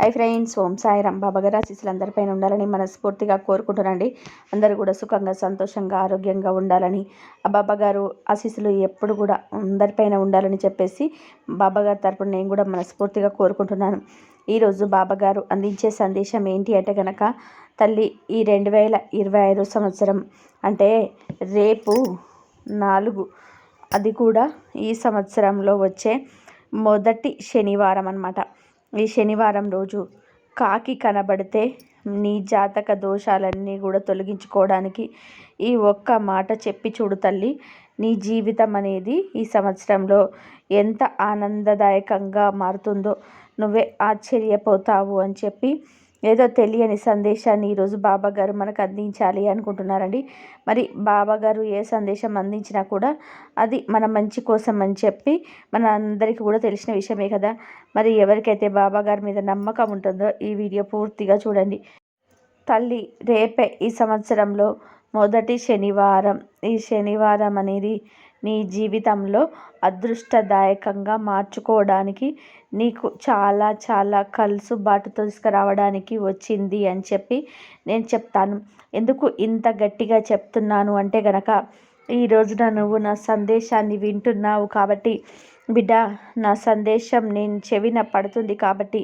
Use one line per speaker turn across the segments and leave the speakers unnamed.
Hi friends ఓం సాయిరామ్. బాబాగారు ఆశీస్సులు అందరిపైన ఉండాలని మనస్ఫూర్తిగా కోరుకుంటున్నాండి అందరూ కూడా సుఖంగా సంతోషంగా ఆరోగ్యంగా ఉండాలని. ఆ బాబాగారు ఆశీస్సులు ఎప్పుడు కూడా అందరిపైన ఉండాలని చెప్పేసి బాబాగారి తరపున నేను కూడా మనస్ఫూర్తిగా కోరుకుంటున్నాను. ఈరోజు బాబాగారు అందించే సందేశం ఏంటి అంటే కనుక తల్లి ఈ రెండు వేల ఇరవై ఐదు సంవత్సరం అంటే రేపు నాలుగు అది కూడా ఈ సంవత్సరంలో వచ్చే మొదటి శనివారం అనమాట ఈ శనివారం రోజు కాకి కనబడితే నీ జాతక దోషాలన్నీ కూడా తొలగించుకోవడానికి ఈ ఒక్క మాట చెప్పి చూడు తల్లి. నీ జీవితం అనేది ఈ సంవత్సరంలో ఎంత ఆనందదాయకంగా మారుతుందో నువ్వే ఆశ్చర్యపోతావు అని చెప్పి ఏదో తెలియని సందేశాన్ని ఈరోజు బాబా గారు మనకు అందించాలి అనుకుంటున్నారండి. మరి బాబా గారు ఏ సందేశం అందించినా కూడా అది మన మంచి కోసం అని చెప్పి మన అందరికీ కూడా తెలిసిన విషయమే కదా. మరి ఎవరికైతే బాబా గారి మీద నమ్మకం ఉంటుందో ఈ వీడియో పూర్తిగా చూడండి. తల్లి రేపే ఈ సంవత్సరంలో మొదటి శనివారం. ఈ శనివారం అనేది నీ జీవితంలో అదృష్టదాయకంగా మార్చుకోవడానికి నీకు చాలా చాలా కలుసుబాటు తీసుకురావడానికి వచ్చింది అని చెప్పి నేను చెప్తాను. ఎందుకు ఇంత గట్టిగా చెప్తున్నాను అంటే గనక ఈ రోజున నువ్వు నా సందేశాన్ని వింటున్నావు కాబట్టి బిడ్డ నా సందేశం నేను చెవిన పడుతుంది కాబట్టి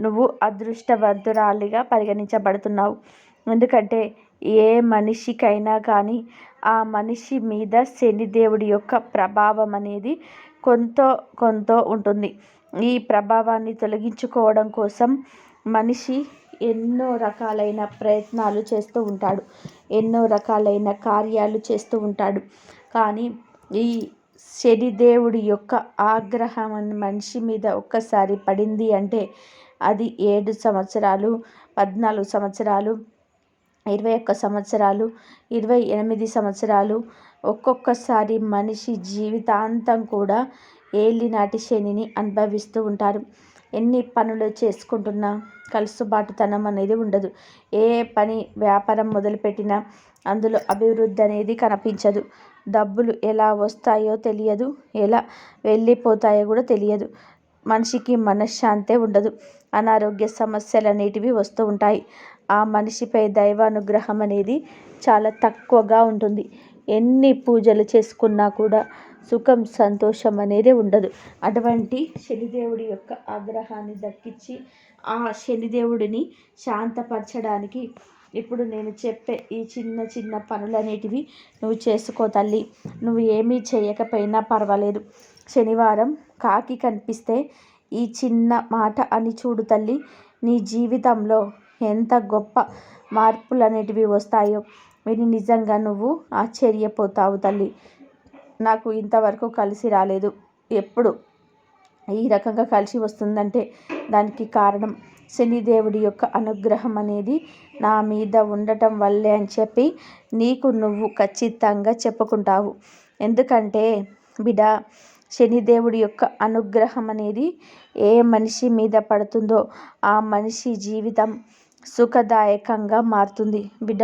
నువ్వు అదృష్టవంతురాలిగా పరిగణించబడుతున్నావు. ఎందుకంటే ఏ మనిషికైనా కానీ ఆ మనిషి మీద శనిదేవుడి యొక్క ప్రభావం అనేది కొంత కొంత ఉంటుంది. ఈ ప్రభావాన్ని తొలగించుకోవడం కోసం మనిషి ఎన్నో రకాలైన ప్రయత్నాలు చేస్తూ ఉంటాడు. ఎన్నో రకాలైన కార్యాలు చేస్తూ ఉంటాడు. కానీ ఈ శనిదేవుడి యొక్క ఆగ్రహం మనిషి మీద ఒక్కసారి పడింది అంటే అది ఏడు సంవత్సరాలు పద్నాలుగు సంవత్సరాలు ఇరవై ఒక్క సంవత్సరాలు ఇరవై ఎనిమిది సంవత్సరాలు ఒక్కొక్కసారి మనిషి జీవితాంతం కూడా ఏలినాటి శనిని అనుభవిస్తూ ఉంటారు ఎన్ని పనులు చేసుకుంటున్నా కలుసుబాటుతనం అనేది ఉండదు. ఏ పని వ్యాపారం మొదలుపెట్టినా అందులో అభివృద్ధి అనేది కనిపించదు. డబ్బులు ఎలా వస్తాయో తెలియదు ఎలా వెళ్ళిపోతాయో కూడా తెలియదు. మనిషికి మనశ్శాంతే ఉండదు. అనారోగ్య సమస్యలు అనేటివి వస్తూ ఉంటాయి. ఆ మనిషిపై దైవానుగ్రహం అనేది చాలా తక్కువగా ఉంటుంది. ఎన్ని పూజలు చేసుకున్నా కూడా సుఖం సంతోషం అనేది ఉండదు. అటువంటి శనిదేవుడి యొక్క ఆగ్రహాన్ని దక్కించి ఆ శనిదేవుడిని శాంతపరచడానికి ఇప్పుడు నేను చెప్పే ఈ చిన్న చిన్న పనులనేటివి నువ్వు చేసుకో తల్లి. నువ్వు ఏమీ చేయకపోయినా పర్వాలేదు. శనివారం కాకి కనిపిస్తే ఈ చిన్న మాట అని చూడు తల్లి. నీ జీవితంలో ఎంత గొప్ప మార్పులు అనేటివి వస్తాయో. విని నిజంగా నువ్వు ఆశ్చర్యపోతావు తల్లి. నాకు ఇంతవరకు కలిసి రాలేదు. ఎప్పుడు ఈ రకంగా కలిసి వస్తుందంటే దానికి కారణం శనిదేవుడి యొక్క అనుగ్రహం అనేది నా మీద ఉండటం వల్లే అని చెప్పి నీకు నువ్వు ఖచ్చితంగా చెప్పుకుంటావు. ఎందుకంటే బిడ శనిదేవుడి యొక్క అనుగ్రహం అనేది ఏ మనిషి మీద పడుతుందో ఆ మనిషి జీవితం సుఖదాయకంగా మారుతుంది. బిడ్డ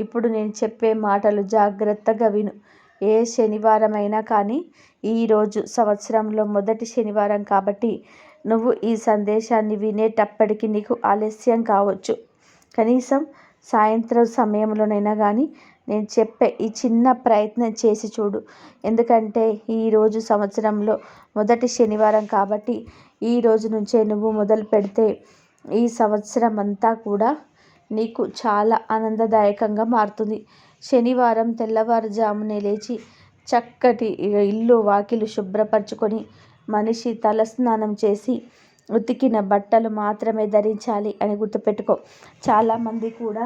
ఇప్పుడు నేను చెప్పే మాటలు జాగ్రత్తగా విను. ఏ శనివారమైనా కానీ ఈరోజు సంవత్సరంలో మొదటి శనివారం కాబట్టి నువ్వు ఈ సందేశాన్ని వినేటప్పటికీ నీకు ఆలస్యం కావచ్చు. కనీసం సాయంత్రం సమయంలోనైనా కానీ నేను చెప్పే ఈ చిన్న ప్రయత్నం చేసి చూడు. ఎందుకంటే ఈరోజు సంవత్సరంలో మొదటి శనివారం కాబట్టి ఈ రోజు నుంచే నువ్వు మొదలు పెడితే ఈ సంవత్సరం అంతా కూడా నీకు చాలా ఆనందదాయకంగా మారుతుంది. శనివారం తెల్లవారుజామునే లేచి చక్కటి ఇల్లు వాకిలు శుభ్రపరచుకొని మనిషి తలస్నానం చేసి ఉతికిన బట్టలు మాత్రమే ధరించాలి అని గుర్తుపెట్టుకో. చాలామంది కూడా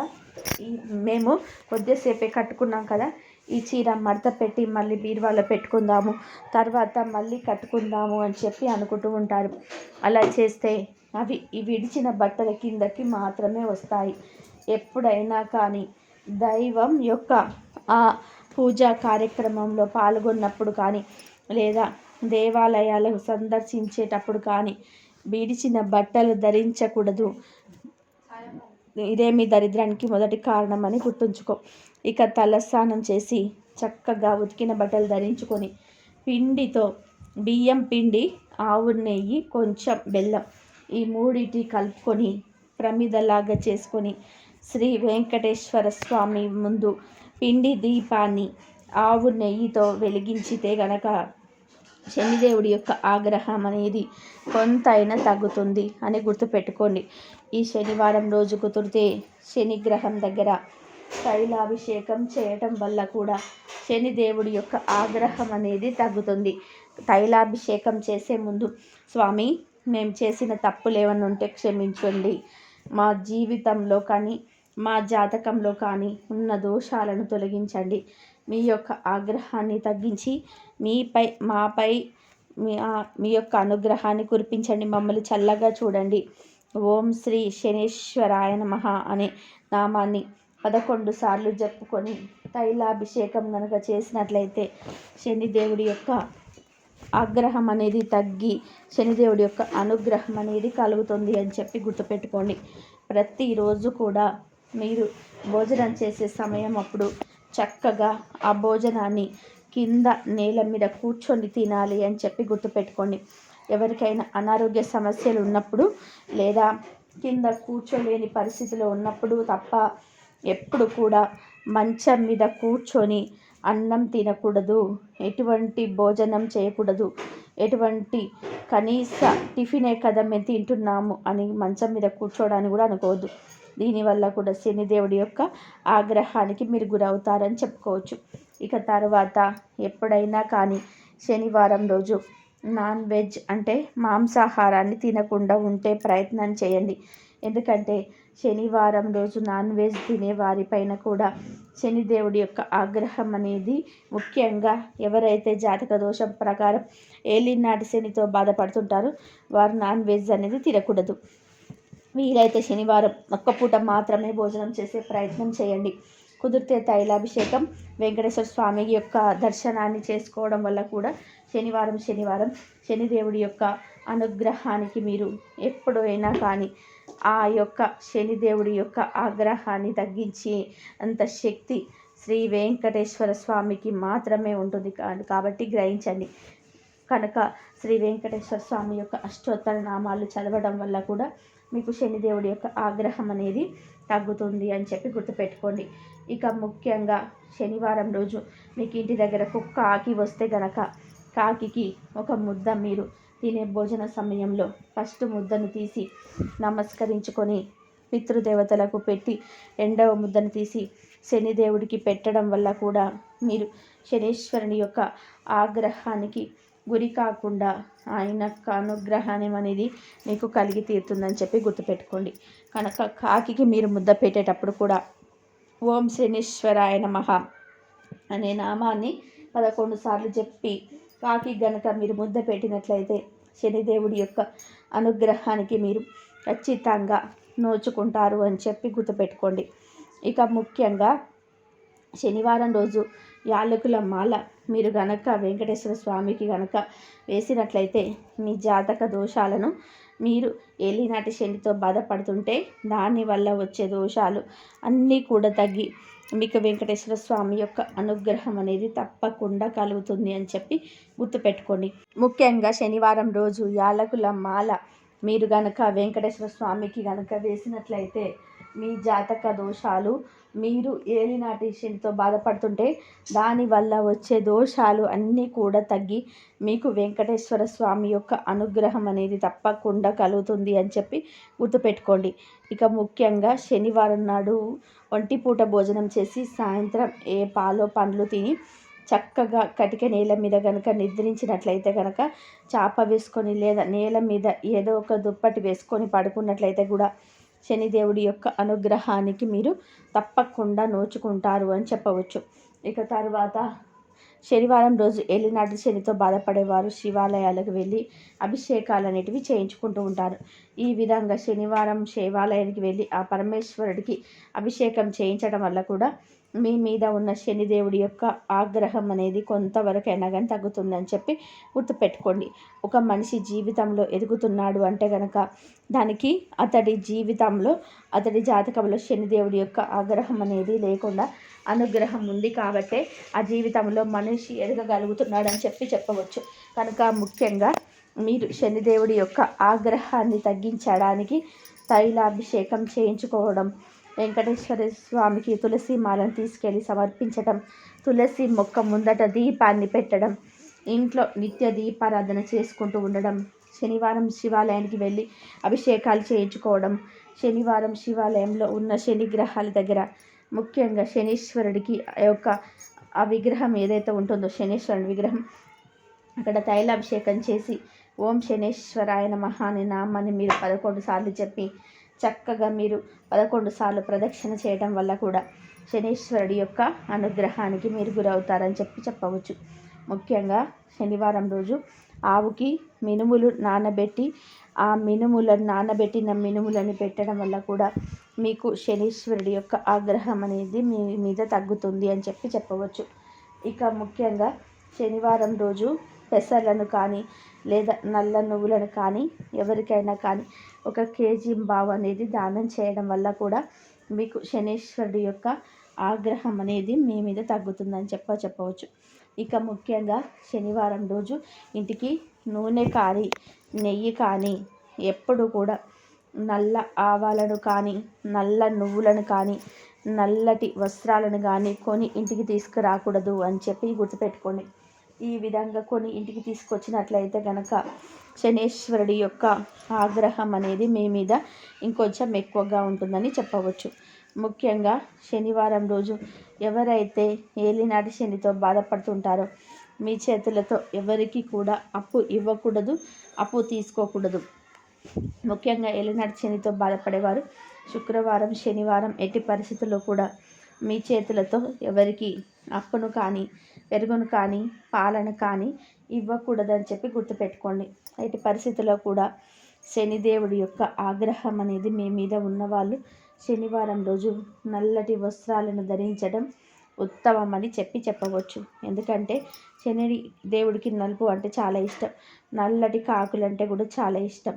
ఈ మేము కొద్దిసేపే కట్టుకున్నాం కదా ఈ చీర మడత పెట్టి మళ్ళీ బీరువాలో పెట్టుకుందాము తర్వాత మళ్ళీ కట్టుకుందాము అని చెప్పి అనుకుంటూ ఉంటారు. అలా చేస్తే అవి ఈ విడిచిన బట్టల కిందకి మాత్రమే వస్తాయి. ఎప్పుడైనా కానీ దైవం యొక్క ఆ పూజా కార్యక్రమంలో పాల్గొన్నప్పుడు కానీ లేదా దేవాలయాలు సందర్శించేటప్పుడు కానీ విడిచిన బట్టలు ధరించకూడదు. ఇదే మీ దరిద్రానికి మొదటి కారణం అని గుర్తుంచుకో. ఇక తలస్నానం చేసి చక్కగా ఉతికిన బట్టలు ధరించుకొని పిండితో బియ్యం పిండి ఆవు నెయ్యి కొంచెం బెల్లం ఈ మూడిటి కలుపుకొని ప్రమిదలాగా చేసుకొని శ్రీ వెంకటేశ్వర స్వామి ముందు పిండి దీపాన్ని ఆవు నెయ్యితో వెలిగించితే గనక శనిదేవుడి యొక్క ఆగ్రహం అనేది కొంతైనా తగ్గుతుంది అని గుర్తుపెట్టుకోండి. ఈ శనివారం రోజు కుదిరితే శనిగ్రహం దగ్గర తైలాభిషేకం చేయటం వల్ల కూడా శనిదేవుడి యొక్క ఆగ్రహం అనేది తగ్గుతుంది. తైలాభిషేకం చేసే ముందు స్వామి మేము చేసిన తప్పులు ఏమైనా ఉంటే క్షమించండి. మా జీవితంలో కానీ మా జాతకంలో కానీ ఉన్న దోషాలను తొలగించండి. మీ యొక్క ఆగ్రహాన్ని తగ్గించి మీపై మాపై మీ మీ యొక్క అనుగ్రహాన్ని కురిపించండి. మమ్మల్ని చల్లగా చూడండి. ఓం శ్రీ శనేశ్వరాయ నమ అనే నామాన్ని పదకొండు సార్లు చెప్పుకొని తైలాభిషేకం కనుక చేసినట్లయితే శనిదేవుడి యొక్క ఆగ్రహం అనేది తగ్గి శనిదేవుడి యొక్క అనుగ్రహం అనేది కలుగుతుంది అని చెప్పి గుర్తుపెట్టుకోండి. ప్రతిరోజు కూడా మీరు భోజనం చేసే సమయం అప్పుడు చక్కగా ఆ భోజనాన్ని కింద నేల మీద కూర్చొని తినాలి అని చెప్పి గుర్తుపెట్టుకోండి. ఎవరికైనా అనారోగ్య సమస్యలు ఉన్నప్పుడు లేదా కింద కూర్చోలేని పరిస్థితిలో ఉన్నప్పుడు తప్ప ఎప్పుడు కూడా మంచం మీద కూర్చొని అన్నం తినకూడదు. ఎటువంటి భోజనం చేయకూడదు. ఎటువంటి కనీస టిఫినే కదా మేము తింటున్నాము అని మంచం మీద కూర్చోవడానికి కూడా అనుకోవద్దు. దీనివల్ల కూడా శనిదేవుడి యొక్క ఆగ్రహానికి మీరు గురవుతారని చెప్పుకోవచ్చు. ఇక తర్వాత ఎప్పుడైనా కానీ శనివారం రోజు నాన్ వెజ్ అంటే మాంసాహారాన్ని తినకుండా ఉంటే ప్రయత్నం చేయండి. ఎందుకంటే శనివారం రోజు నాన్ వెజ్ తినే వారిపైన కూడా శనిదేవుడి యొక్క ఆగ్రహం అనేది ముఖ్యంగా ఎవరైతే జాతక దోషం ప్రకారం ఏలినాటి శనితో బాధపడుతుంటారో వారు నాన్ వెజ్ అనేది తినకూడదు. వీలైతే శనివారం ఒక్క పూట మాత్రమే భోజనం చేసే ప్రయత్నం చేయండి. కుదిరితే తైలాభిషేకం వెంకటేశ్వర స్వామి యొక్క దర్శనాన్ని చేసుకోవడం వల్ల కూడా శనివారం శనివారం శనిదేవుడి యొక్క అనుగ్రహానికి మీరు ఎప్పుడైనా కానీ ఆ యొక్క శనిదేవుడి యొక్క ఆగ్రహాన్ని తగ్గించి అంత శక్తి శ్రీ వెంకటేశ్వర స్వామికి మాత్రమే ఉంటుంది కాబట్టి గ్రహించండి. కనుక శ్రీ వెంకటేశ్వర స్వామి యొక్క అష్టోత్తర నామాలు చదవడం వల్ల కూడా మీకు శనిదేవుడి యొక్క ఆగ్రహం అనేది తగ్గుతుంది అని చెప్పి గుర్తుపెట్టుకోండి. ఇక ముఖ్యంగా శనివారం రోజు మీకు ఇంటి దగ్గర కుక్క ఆకి వస్తే గనక కాకికి ఒక ముద్ద మీరు తినే భోజన సమయంలో ఫస్ట్ ముద్దను తీసి నమస్కరించుకొని పితృదేవతలకు పెట్టి రెండవ ముద్దను తీసి శనిదేవుడికి పెట్టడం వల్ల కూడా మీరు శనీశ్వరుని యొక్క ఆగ్రహానికి గురి కాకుండా ఆయన అనుగ్రహాన్ని అనేది మీకు కలిగి తీరుతుందని చెప్పి గుర్తుపెట్టుకోండి. కనుక కాకికి మీరు ముద్ద పెట్టేటప్పుడు కూడా ఓం శనీశ్వరాయ నమ అనే నామాన్ని పదకొండు సార్లు చెప్పి కాకి గనక మీరు ముద్ద పెట్టినట్లయితే శనిదేవుడి యొక్క అనుగ్రహానికి మీరు ఖచ్చితంగా నోచుకుంటారు అని చెప్పి గుర్తుపెట్టుకోండి. ఇక ముఖ్యంగా శనివారం రోజు యాలకుల మాల మీరు గనక వెంకటేశ్వర స్వామికి గనక వేసినట్లయితే మీ జాతక దోషాలను మీరు ఏలినాటి శనితో బాధపడుతుంటే దానివల్ల వచ్చే దోషాలు అన్నీ కూడా తగ్గి మీకు వెంకటేశ్వర స్వామి యొక్క అనుగ్రహం అనేది తప్పకుండా కలుగుతుంది అని చెప్పి గుర్తుపెట్టుకోండి. ముఖ్యంగా శనివారం రోజు యాలకుల మాల మీరు గనక వెంకటేశ్వర స్వామికి గనక వేసినట్లయితే మీ జాతక దోషాలు మీరు ఏలినాటి శనితో బాధపడుతుంటే దానివల్ల వచ్చే దోషాలు అన్నీ కూడా తగ్గి మీకు వెంకటేశ్వర స్వామి యొక్క అనుగ్రహం అనేది తప్పకుండా కలుగుతుంది అని చెప్పి గుర్తుపెట్టుకోండి. ఇక ముఖ్యంగా శనివారం నాడు ఒంటిపూట భోజనం చేసి సాయంత్రం ఏ పాలో పండ్లు తిని చక్కగా కటిక నేల మీద కనుక నిద్రించినట్లయితే కనుక చాప వేసుకొని లేదా నేల మీద ఏదో ఒక దుప్పటి వేసుకొని పడుకున్నట్లయితే కూడా శనిదేవుడి యొక్క అనుగ్రహానికి మీరు తప్పకుండా నోచుకుంటారు అని చెప్పవచ్చు. ఇక తర్వాత శనివారం రోజు ఏలినాటి శనితో బాధపడేవారు శివాలయాలకు వెళ్ళి అభిషేకాలు అనేటివి చేయించుకుంటూ ఉంటారు. ఈ విధంగా శనివారం శివాలయానికి వెళ్ళి ఆ పరమేశ్వరుడికి అభిషేకం చేయించడం వల్ల కూడా మీ మీద ఉన్న శనిదేవుడి యొక్క ఆగ్రహం అనేది కొంతవరకైనా కానీ తగ్గుతుందని చెప్పి గుర్తుపెట్టుకోండి. ఒక మనిషి జీవితంలో ఎదుగుతున్నాడు అంటే కనుక దానికి అతడి జీవితంలో అతడి జాతకంలో శనిదేవుడి యొక్క ఆగ్రహం అనేది లేకుండా అనుగ్రహం ఉంది కాబట్టే ఆ జీవితంలో మనిషి ఎదగగలుగుతున్నాడని చెప్పి చెప్పవచ్చు. కనుక ముఖ్యంగా మీరు శనిదేవుడి యొక్క ఆగ్రహాన్ని తగ్గించడానికి తైలాభిషేకం చేయించుకోవడం వెంకటేశ్వర స్వామికి తులసి మాలను తీసుకెళ్ళి సమర్పించడం తులసి మొక్క ముందట దీపాన్ని పెట్టడం ఇంట్లో నిత్య దీపారాధన చేసుకుంటూ ఉండడం శనివారం శివాలయానికి వెళ్ళి అభిషేకాలు చేయించుకోవడం శనివారం శివాలయంలో ఉన్న శని గ్రహాల దగ్గర ముఖ్యంగా శనీశ్వరుడికి ఆ యొక్క ఆ విగ్రహం ఏదైతే ఉంటుందో శనీశ్వరుని విగ్రహం అక్కడ తైలాభిషేకం చేసి ఓం శనేశ్వరాయ నమః అనే నామాన్ని మీరు పదకొండు సార్లు చెప్పి చక్కగా మీరు పదకొండు సార్లు ప్రదక్షిణ చేయడం వల్ల కూడా శనీశ్వరుడి యొక్క అనుగ్రహానికి మీరు గురవుతారని చెప్పి చెప్పవచ్చు. ముఖ్యంగా శనివారం రోజు ఆవుకి మినుములు నానబెట్టి ఆ మినుములను నానబెట్టిన మినుములని పెట్టడం వల్ల కూడా మీకు శనీశ్వరుడి యొక్క ఆగ్రహం అనేది మీ మీద తగ్గుతుంది అని చెప్పి చెప్పవచ్చు. ఇక ముఖ్యంగా శనివారం రోజు పెసర్లను కానీ లేదా నల్ల నువ్వులను కానీ ఎవరికైనా కానీ ఒక కేజీ బావు అనేది దానం చేయడం వల్ల కూడా మీకు శనీశ్వరుడి యొక్క ఆగ్రహం అనేది మీ మీద తగ్గుతుందని చెప్ప చెప్పవచ్చు. ఇక ముఖ్యంగా శనివారం రోజు ఇంటికి నూనె కానీ నెయ్యి కానీ ఎప్పుడు కూడా నల్ల ఆవాలను కానీ నల్ల నువ్వులను కానీ నల్లటి వస్త్రాలను కానీ కొని ఇంటికి తీసుకురాకూడదు అని చెప్పి గుర్తుపెట్టుకోండి. ఈ విధంగా కొని ఇంటికి తీసుకొచ్చినట్లయితే కనుక శనేశ్వరుడి యొక్క ఆగ్రహం అనేది మీ మీద ఇంకొంచెం ఎక్కువగా ఉంటుందని చెప్పవచ్చు. ముఖ్యంగా శనివారం రోజు ఎవరైతే ఏలినాటి శనితో బాధపడుతుంటారో మీ చేతులతో ఎవరికి కూడా అప్పు ఇవ్వకూడదు అప్పు తీసుకోకూడదు. ముఖ్యంగా ఏలినాటి శనితో బాధపడేవారు శుక్రవారం శనివారం ఎట్టి పరిస్థితుల్లో కూడా మీ చేతులతో ఎవరికి అప్పును కానీ పెరుగును కానీ పాలను కానీ ఇవ్వకూడదని చెప్పి గుర్తుపెట్టుకోండి. ఎట్టి పరిస్థితుల్లో కూడా శనిదేవుడి యొక్క ఆగ్రహం అనేది మీ మీద ఉన్నవాళ్ళు శనివారం రోజు నల్లటి వస్త్రాలను ధరించడం ఉత్తమమని చెప్పి చెప్పవచ్చు. ఎందుకంటే శని దేవుడికి నలుపు అంటే చాలా ఇష్టం. నల్లటి కాకులు అంటే కూడా చాలా ఇష్టం.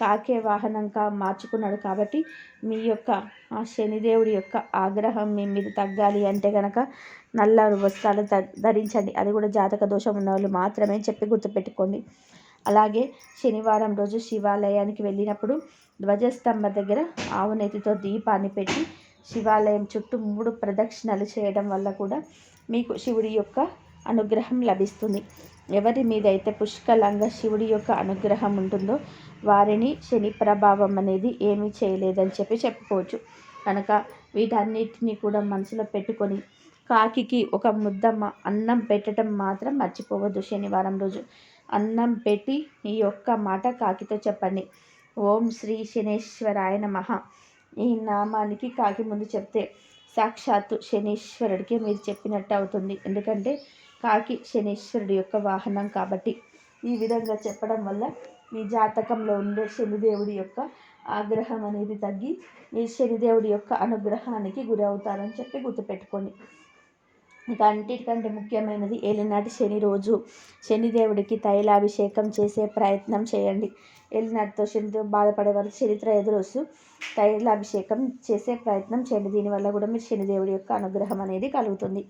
కాకే వాహనంగా మార్చుకున్నాడు కాబట్టి మీ యొక్క ఆ శనిదేవుడి యొక్క ఆగ్రహం మీ మీద తగ్గాలి అంటే కనుక నల్ల వస్త్రాలు ధరించండి. అది కూడా జాతక దోషం ఉన్న వాళ్ళు మాత్రమే చెప్పి గుర్తుపెట్టుకోండి. అలాగే శనివారం రోజు శివాలయానికి వెళ్ళినప్పుడు ధ్వజస్తంభ దగ్గర ఆవునేతితో దీపాన్ని పెట్టి శివాలయం చుట్టూ మూడు ప్రదక్షిణలు చేయడం వల్ల కూడా మీకు శివుడి యొక్క అనుగ్రహం లభిస్తుంది. ఎవరి మీద అయితే పుష్కలంగా శివుడి యొక్క అనుగ్రహం ఉంటుందో వారిని శని ప్రభావం అనేది ఏమీ చేయలేదని చెప్పి చెప్పుకోవచ్చు. కనుక వీటన్నిటిని కూడా మనసులో పెట్టుకొని కాకికి ఒక ముద్దమ్మ అన్నం పెట్టడం మాత్రం మర్చిపోవద్దు శనివారం రోజు. అన్నం పెట్టి ఈ యొక్క మాట కాకితో చెప్పండి. ఓం శ్రీ శనేశ్వరాయ నమః. ఈ నామానికి కాకి ముందు చెప్తే సాక్షాత్తు శనీశ్వరుడికి మీరు చెప్పినట్టు అవుతుంది. ఎందుకంటే కాకి శనీశ్వరుడి యొక్క వాహనం కాబట్టి ఈ విధంగా చెప్పడం వల్ల మీ జాతకంలో ఉండే శనిదేవుడి యొక్క ఆగ్రహం అనేది తగ్గి మీ శనిదేవుడి యొక్క అనుగ్రహానికి గురి అవుతారని చెప్పి గుర్తుపెట్టుకోండి. ఇక అన్నిటికంటే ముఖ్యమైనది ఏలినాటి శని రోజు. శనిదేవుడికి తైలాభిషేకం చేసే ప్రయత్నం చేయండి. ఏలినాటితో శనితో బాధపడేవారు చరిత్ర ఎదురొస్తూ తైలాభిషేకం చేసే ప్రయత్నం చేయండి. దీనివల్ల కూడా మీరు శనిదేవుడి యొక్క అనుగ్రహం అనేది కలుగుతుంది.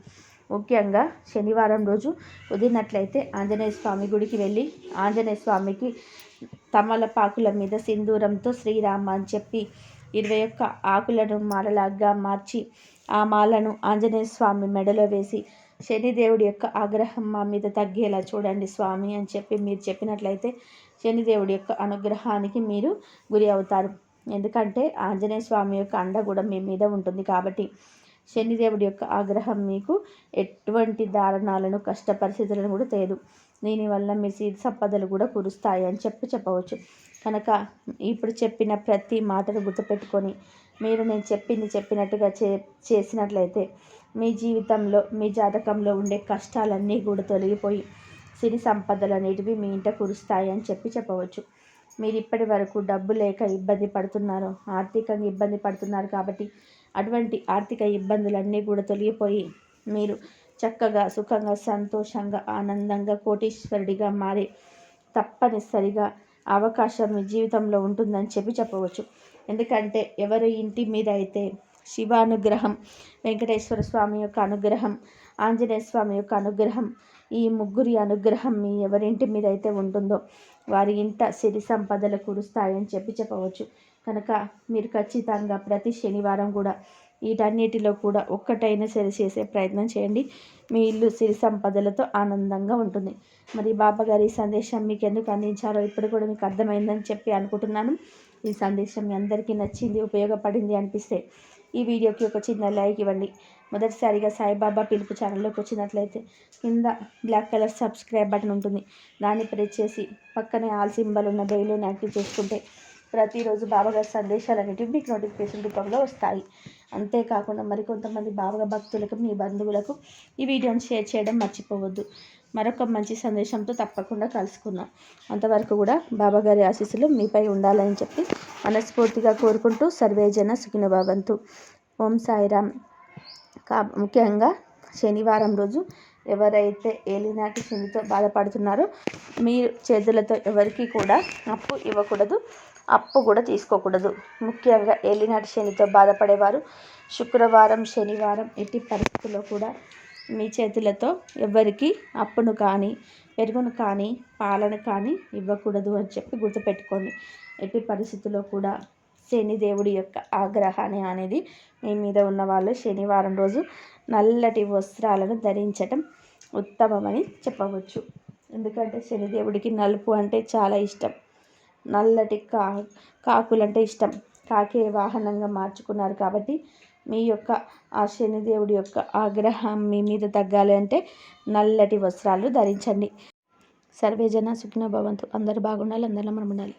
ముఖ్యంగా శనివారం రోజు కుదిరినట్లయితే ఆంజనేయ స్వామి గుడికి వెళ్ళి ఆంజనేయ స్వామికి తమలపాకుల మీద సింధూరంతో శ్రీరామ అని చెప్పి ఇరవై ఒక్క ఆకులను మాలలాగా మార్చి ఆ మాలను ఆంజనేయ స్వామి మెడలో వేసి శనిదేవుడి యొక్క ఆగ్రహం మా మీద తగ్గేలా చూడండి స్వామి అని చెప్పి మీరు చెప్పినట్లయితే శనిదేవుడి యొక్క అనుగ్రహానికి మీరు గురి అవుతారు. ఎందుకంటే ఆంజనేయ స్వామి యొక్క అండ కూడా మీ మీద ఉంటుంది కాబట్టి శనిదేవుడి యొక్క ఆగ్రహం మీకు ఎటువంటి దారుణాలను కష్ట పరిస్థితులను కూడా తెలియదు దీనివల్ల మీ సీత సంపదలు కూడా కురుస్తాయి అని చెప్పి చెప్పవచ్చు. కనుక ఇప్పుడు చెప్పిన ప్రతి మాటను గుర్తుపెట్టుకొని మీరు నేను చెప్పింది చెప్పినట్టుగా చే చేసినట్లయితే మీ జీవితంలో మీ జాతకంలో ఉండే కష్టాలన్నీ కూడా తొలగిపోయి సిరి సంపదలు అనేటివి మీ ఇంట కురుస్తాయి అని చెప్పి చెప్పవచ్చు. మీరు ఇప్పటి వరకు డబ్బు లేక ఇబ్బంది పడుతున్నారు ఆర్థికంగా ఇబ్బంది పడుతున్నారు కాబట్టి అటువంటి ఆర్థిక ఇబ్బందులన్నీ కూడా తొలగిపోయి మీరు చక్కగా సుఖంగా సంతోషంగా ఆనందంగా కోటీశ్వరుడిగా మారి తప్పనిసరిగా అవకాశం మీ జీవితంలో ఉంటుందని చెప్పి చెప్పవచ్చు. ఎందుకంటే ఎవరి ఇంటి మీద అయితే శివానుగ్రహం వెంకటేశ్వర స్వామి యొక్క అనుగ్రహం ఆంజనేయ స్వామి యొక్క అనుగ్రహం ఈ ముగ్గురి అనుగ్రహం మీ ఎవరింటి మీద అయితే ఉంటుందో వారి ఇంట సిరి సంపదలు కురుస్తాయని చెప్పి చెప్పవచ్చు. కనుక మీరు ఖచ్చితంగా ప్రతి శనివారం కూడా వీటన్నిటిలో కూడా ఒక్కటైనా సరి చేసే ప్రయత్నం చేయండి. మీ ఇల్లు సిరి సంపదలతో ఆనందంగా ఉంటుంది. మరి బాబాగారి సందేశం మీకు ఎందుకు అందించారో ఇప్పుడు కూడా మీకు అర్థమైందని చెప్పి అనుకుంటున్నాను. ఈ సందేశం మీ అందరికీ నచ్చింది ఉపయోగపడింది అనిపిస్తే ఈ వీడియోకి ఒక చిన్న లైక్ ఇవ్వండి. మొదటిసారిగా సాయిబాబా పిలుపు ఛానల్లోకి వచ్చినట్లయితే కింద బ్లాక్ కలర్ సబ్స్క్రైబ్ బటన్ ఉంటుంది. దాన్ని ప్రెస్ చేసి పక్కనే ఆల్ సింబల్ ఉన్న బెయిల్ని యాక్టివ్ చేసుకుంటే ప్రతిరోజు బాబాగారి సందేశాలు అనేటివి మీకు నోటిఫికేషన్ రూపంలో వస్తాయి. అంతేకాకుండా మరికొంతమంది బాబాగా భక్తులకు మీ బంధువులకు ఈ వీడియోని షేర్ చేయడం మర్చిపోవద్దు. మరొక మంచి సందేశంతో తప్పకుండా కలుసుకుందాం. అంతవరకు కూడా బాబాగారి ఆశీస్సులు మీపై ఉండాలని చెప్పి మనస్ఫూర్తిగా కోరుకుంటూ సర్వేజన సుఖిన భవంతు. ఓం సాయిరామ్. కా ముఖ్యంగా శనివారం రోజు ఎవరైతే ఏలినాటి శనితో బాధపడుతున్నారో మీ చేతులతో ఎవరికి కూడా అప్పు ఇవ్వకూడదు అప్పు కూడా తీసుకోకూడదు. ముఖ్యంగా ఏలినాటి శనితో బాధపడేవారు శుక్రవారం శనివారం ఎట్టి పరిస్థితుల్లో కూడా మీ చేతులతో ఎవరికి అప్పును కానీ పెరుగును కానీ పాలను కానీ ఇవ్వకూడదు అని చెప్పి గుర్తుపెట్టుకోండి. ఎట్టి పరిస్థితుల్లో కూడా శనిదేవుడి యొక్క ఆగ్రహాన్ని అనేది మీ మీద ఉన్న వాళ్ళు శనివారం రోజు నల్లటి వస్త్రాలను ధరించటం ఉత్తమమని చెప్పవచ్చు. ఎందుకంటే శనిదేవుడికి నలుపు అంటే చాలా ఇష్టం. నల్లటి కా కాకులంటే ఇష్టం. కాకే వాహనంగా మార్చుకున్నారు కాబట్టి మీ యొక్క ఆ శనిదేవుడి యొక్క ఆగ్రహం మీ మీద తగ్గాలి అంటే నల్లటి వస్త్రాలు ధరించండి. సర్వేజన సుఖ్న భవంతు. అందరు బాగుండాలి అందరిలో మనం ఉండాలి